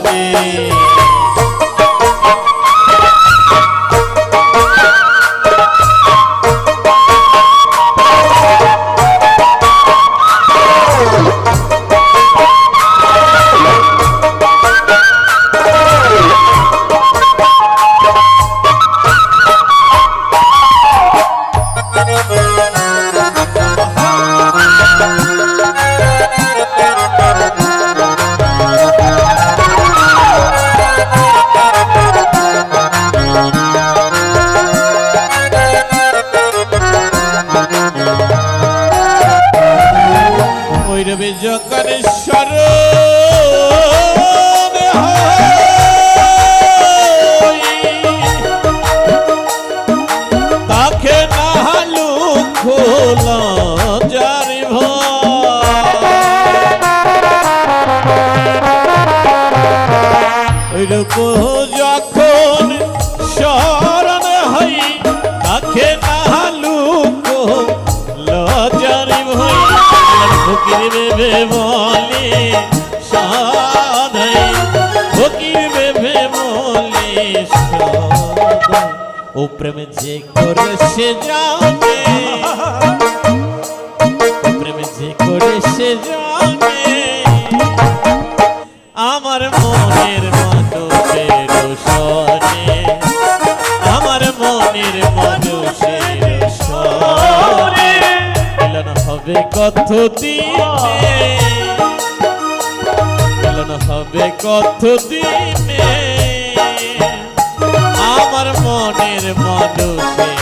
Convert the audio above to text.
হবে যখন স্মরণ তাকে নাহালু খোলা জারি ভৈরব যখন স্মরণ ফকির বেবে বলে সাধাই ফকির বেবে বলে ও প্রেম যে করে সে জানে প্রেম যে করে সে জানে, আমার মনের হবে কত দিনে। মিলন হবে কত দিনে। আমার মনের মানুষের